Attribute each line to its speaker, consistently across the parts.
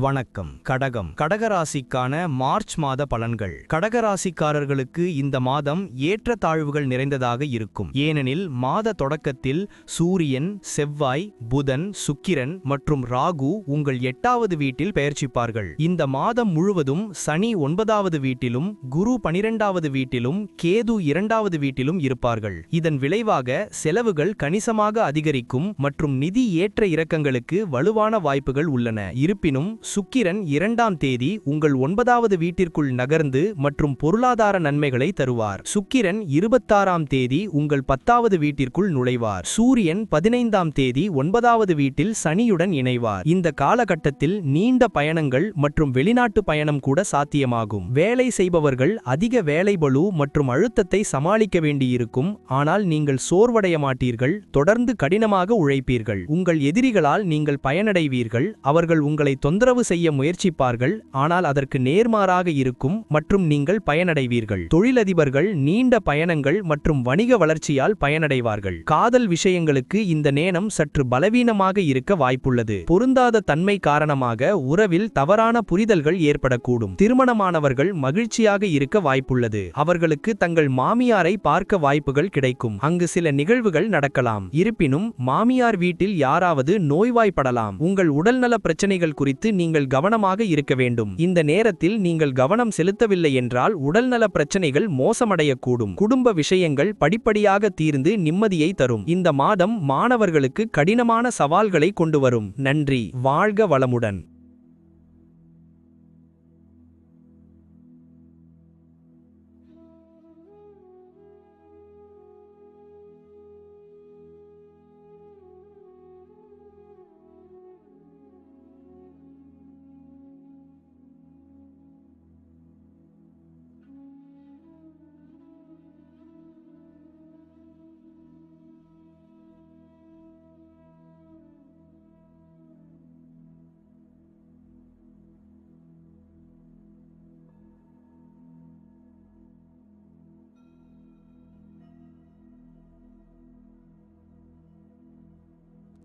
Speaker 1: வணக்கம். கடகம். கடகராசிக்கான மார்ச் மாத பலன்கள். கடகராசிக்காரர்களுக்கு இந்த மாதம் ஏற்ற தாழ்வுகள் நிறைந்ததாக இருக்கும். ஏனெனில் மாத தொடக்கத்தில் சூரியன் செவ்வாய் புதன் சுக்கிரன் மற்றும் ராகு உங்கள் எட்டாவது வீட்டில் பெயர்ச்சிப்பார்கள். இந்த மாதம் முழுவதும் சனி ஒன்பதாவது வீட்டிலும் குரு பனிரெண்டாவது வீட்டிலும் கேது இரண்டாவது வீட்டிலும் இருப்பார்கள். இதன் விளைவாக செலவுகள் கணிசமாக அதிகரிக்கும் மற்றும் நிதி ஏற்ற இறக்கங்களுக்கு வலுவான வாய்ப்புகள் உள்ளன. இருப்பினும் சுக்கிரன் இரண்டாம் தேதி உங்கள் ஒன்பதாவது வீட்டிற்குள் நகர்ந்து மற்றும் பொருளாதார நன்மைகளை தருவார். சுக்கிரன் இருபத்தாறாம் தேதி உங்கள் பத்தாவது வீட்டிற்குள் நுழைவார். சூரியன் பதினைந்தாம் தேதி ஒன்பதாவது வீட்டில் சனியுடன் இணைவார். இந்த காலகட்டத்தில் நீண்ட பயணங்கள் மற்றும் வெளிநாட்டு பயணம் கூட சாத்தியமாகும். வேலை செய்பவர்கள் அதிக வேலைபளு மற்றும் அழுத்தத்தை சமாளிக்க வேண்டியிருக்கும். ஆனால் நீங்கள் சோர்வடைய மாட்டீர்கள் தொடர்ந்து கடினமாக உழைப்பீர்கள். உங்கள் எதிரிகளால் நீங்கள் பயனடைவீர்கள் அவர்கள் உங்களை தொந்தரவு செய்ய முயற்சிப்பார்கள் ஆனால் அதற்கு நேர்மாறாக இருக்கும் மற்றும் நீங்கள் பயனடைவீர்கள். தொழிலதிபர்கள் நீண்ட பயணங்கள் மற்றும் வணிக வளர்ச்சியால் பயனடைவார்கள். காதல் விஷயங்களுக்கு இந்த நேனம் சற்று பலவீனமாக இருக்க வாய்ப்புள்ளது. பொருந்தாத தன்மை காரணமாக உறவில் தவறான புரிதல்கள் ஏற்படக்கூடும். திருமணமானவர்கள் மகிழ்ச்சியாக இருக்க வாய்ப்புள்ளது. அவர்களுக்கு தங்கள் மாமியாரை பார்க்க வாய்ப்புகள் கிடைக்கும். அங்கு சில நிகழ்வுகள் நடக்கலாம். இருப்பினும் மாமியார் வீட்டில் யாராவது நோய்வாய்ப்படலாம். உங்கள் உடல்நல பிரச்சனைகள் குறித்து நீங்கள் கவனமாக இருக்க வேண்டும். இந்த நேரத்தில் நீங்கள் கவனம் செலுத்தவில்லை என்றால் உடல்நல பிரச்சனைகள் மோசமடையக்கூடும். குடும்ப விஷயங்கள் படிப்படியாக தீர்ந்து நிம்மதியை தரும். இந்த மாதம் மாணவர்களுக்கு கடினமான சவால்களை கொண்டு வரும். நன்றி. வாழ்க வளமுடன்.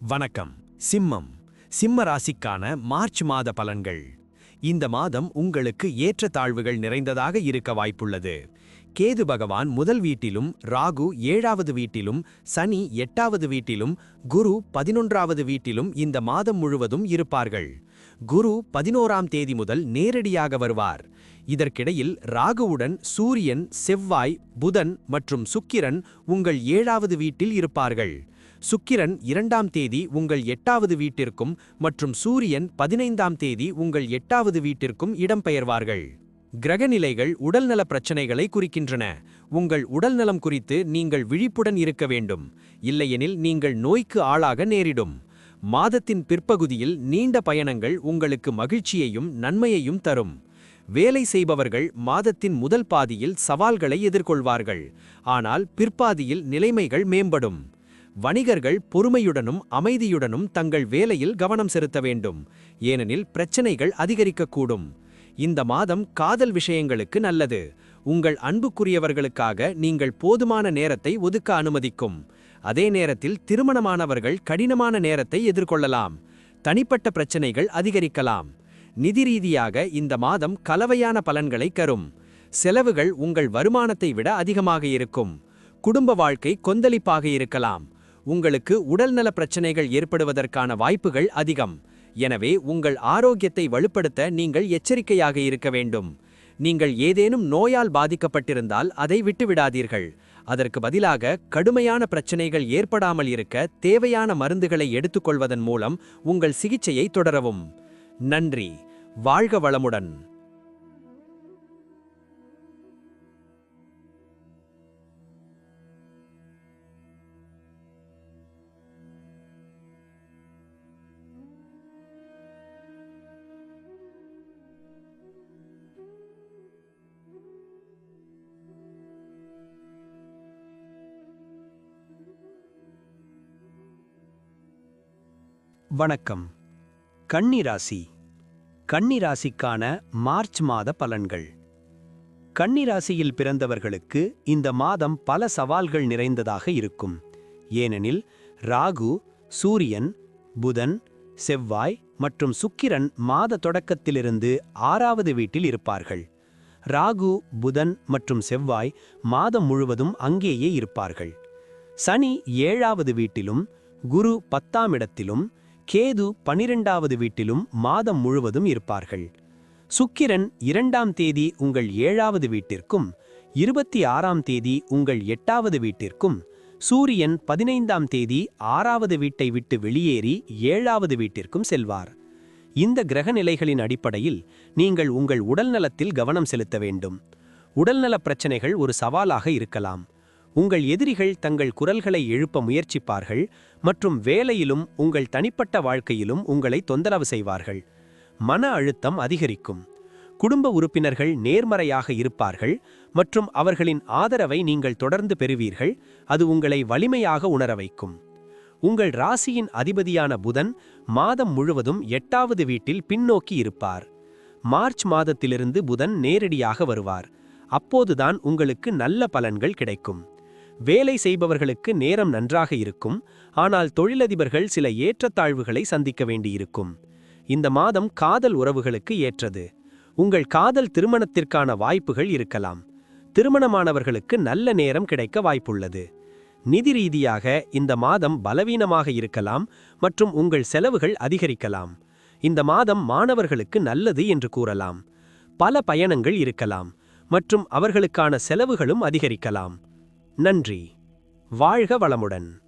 Speaker 2: வணக்கம். சிம்மம். சிம்ம ராசிக்கான மார்ச் மாத பலன்கள். இந்த மாதம் உங்களுக்கு ஏற்ற தாழ்வுகள் நிறைந்ததாக இருக்க வாய்ப்புள்ளது. கேது பகவான் முதல் வீட்டிலும் ராகு ஏழாவது வீட்டிலும் சனி எட்டாவது வீட்டிலும் குரு பதினொன்றாவது வீட்டிலும் இந்த மாதம் முழுவதும் இருப்பார்கள். குரு பதினோராம் தேதி முதல் நேரடியாக வருவார். இதற்கிடையில் ராகுவுடன் சூரியன் செவ்வாய் புதன் மற்றும் சுக்கிரன் உங்கள் ஏழாவது வீட்டில் இருப்பார்கள். சுக்கிரன் இரண்டாம் தேதி உங்கள் எட்டாவது வீட்டிற்கும் மற்றும் சூரியன் பதினைந்தாம் தேதி உங்கள் எட்டாவது வீட்டிற்கும் இடம்பெயர்வார்கள். கிரகநிலைகள் உடல்நல பிரச்சனைகளை குறிக்கின்றன. உங்கள் உடல்நலம் குறித்து நீங்கள் விழிப்புடன் இருக்க வேண்டும். இல்லையெனில் நீங்கள் நோய்க்கு ஆளாக நேரிடும். மாதத்தின் பிற்பகுதியில் நீண்ட பயணங்கள் உங்களுக்கு மகிழ்ச்சியையும் நன்மையையும் தரும். வேலை செய்பவர்கள் மாதத்தின் முதல் பாதியில் சவால்களை எதிர்கொள்வார்கள். ஆனால் பிற்பாதியில் நிலைமைகள் மேம்படும். வணிகர்கள் பொறுமையுடனும் அமைதியுடனும் தங்கள் வேலையில் கவனம் செலுத்த வேண்டும். ஏனெனில் பிரச்சனைகள் அதிகரிக்கக்கூடும். இந்த மாதம் காதல் விஷயங்களுக்கு நல்லது. உங்கள் அன்புக்குரியவர்களுக்காக நீங்கள் போதுமான நேரத்தை ஒதுக்க அனுமதிக்கும். அதே நேரத்தில் திருமணமானவர்கள் கடினமான நேரத்தை எதிர்கொள்ளலாம். தனிப்பட்ட பிரச்சனைகள் அதிகரிக்கலாம். நிதி ரீதியாக இந்த மாதம் கலவையான பலன்களை கரும் செலவுகள் உங்கள் வருமானத்தை விட அதிகமாக இருக்கும். குடும்ப வாழ்க்கை கொந்தளிப்பாக இருக்கலாம். உங்களுக்கு உடல்நல பிரச்சனைகள் ஏற்படுவதற்கான வாய்ப்புகள் அதிகம். எனவே உங்கள் ஆரோக்கியத்தை வலுப்படுத்த நீங்கள் எச்சரிக்கையாக இருக்க வேண்டும். நீங்கள் ஏதேனும் நோயால் பாதிக்கப்பட்டிருந்தால் அதை விட்டுவிடாதீர்கள். அதற்கு பதிலாக கடுமையான பிரச்சனைகள் ஏற்படாமல் இருக்க தேவையான மருந்துகளை எடுத்துக்கொள்வதன் மூலம் உங்கள் சிகிச்சையை தொடரவும். நன்றி. வாழ்க வளமுடன்.
Speaker 1: வணக்கம். கன்னிராசி கன்னிராசிக்கான மார்ச் மாத பலன்கள். கன்னிராசியில் பிறந்தவர்களுக்கு இந்த மாதம் பல சவால்கள் நிறைந்ததாக இருக்கும். ஏனெனில் ராகு சூரியன் புதன்
Speaker 3: செவ்வாய் மற்றும் சுக்கிரன் மாத தொடக்கத்திலிருந்து ஆறாவது வீட்டில் இருப்பார்கள். ராகு புதன் மற்றும் செவ்வாய் மாதம் முழுவதும் அங்கேயே இருப்பார்கள். சனி ஏழாவது வீட்டிலும் குரு பத்தாம் இடத்திலும் கேது பனிரெண்டாவது வீட்டிலும் மாதம் முழுவதும் இருப்பார்கள். சுக்கிரன் இரண்டாம் தேதி உங்கள் ஏழாவது வீட்டிற்கும் இருபத்தி ஆறாம் தேதி உங்கள் எட்டாவது வீட்டிற்கும் சூரியன் பதினைந்தாம் தேதி ஆறாவது வீட்டை விட்டு வெளியேறி ஏழாவது வீட்டிற்கும் செல்வார். இந்த கிரகநிலைகளின் அடிப்படையில் நீங்கள் உங்கள் உடல்நலத்தில் கவனம் செலுத்த வேண்டும். உடல்நலப் பிரச்சனைகள் ஒரு சவாலாக இருக்கலாம். உங்கள் எதிரிகள் தங்கள் குரல்களை எழுப்ப முயற்சிப்பார்கள் மற்றும் வேலையிலும் உங்கள் தனிப்பட்ட வாழ்க்கையிலும் உங்களை தொந்தரவு செய்வார்கள். மன அழுத்தம் அதிகரிக்கும். குடும்ப உறுப்பினர்கள் நேர்மறையாக இருப்பார்கள் மற்றும் அவர்களின் ஆதரவை நீங்கள் தொடர்ந்து பெறுவீர்கள் அது உங்களை வலிமையாக உணர வைக்கும். உங்கள் ராசியின் அதிபதியான புதன் மாதம் முழுவதும் எட்டாவது வீட்டில் பின்னோக்கி இருப்பார். மார்ச் மாதத்திலிருந்து புதன் நேரடியாக வருவார். அப்போதுதான் உங்களுக்கு நல்ல பலன்கள் கிடைக்கும். வேலை செய்பவர்களுக்கு நேரம் நன்றாக இருக்கும் ஆனால் தொழிலதிபர்கள் சில ஏற்றத்தாழ்வுகளை சந்திக்க வேண்டியிருக்கும். இந்த மாதம் காதல் உறவுகளுக்கு ஏற்றது. உங்கள் காதல் திருமணத்திற்கான வாய்ப்புகள் இருக்கலாம். திருமணமானவர்களுக்கு நல்ல நேரம் கிடைக்க வாய்ப்புள்ளது. நிதி ரீதியாக இந்த மாதம் பலவீனமாக இருக்கலாம் மற்றும் உங்கள் செலவுகள் அதிகரிக்கலாம். இந்த மாதம் மாணவர்களுக்கு நல்லது என்று கூறலாம். பல பயணங்கள் இருக்கலாம் மற்றும் அவர்களுக்கான செலவுகளும் அதிகரிக்கலாம். நன்றி. வாழ்க வளமுடன்.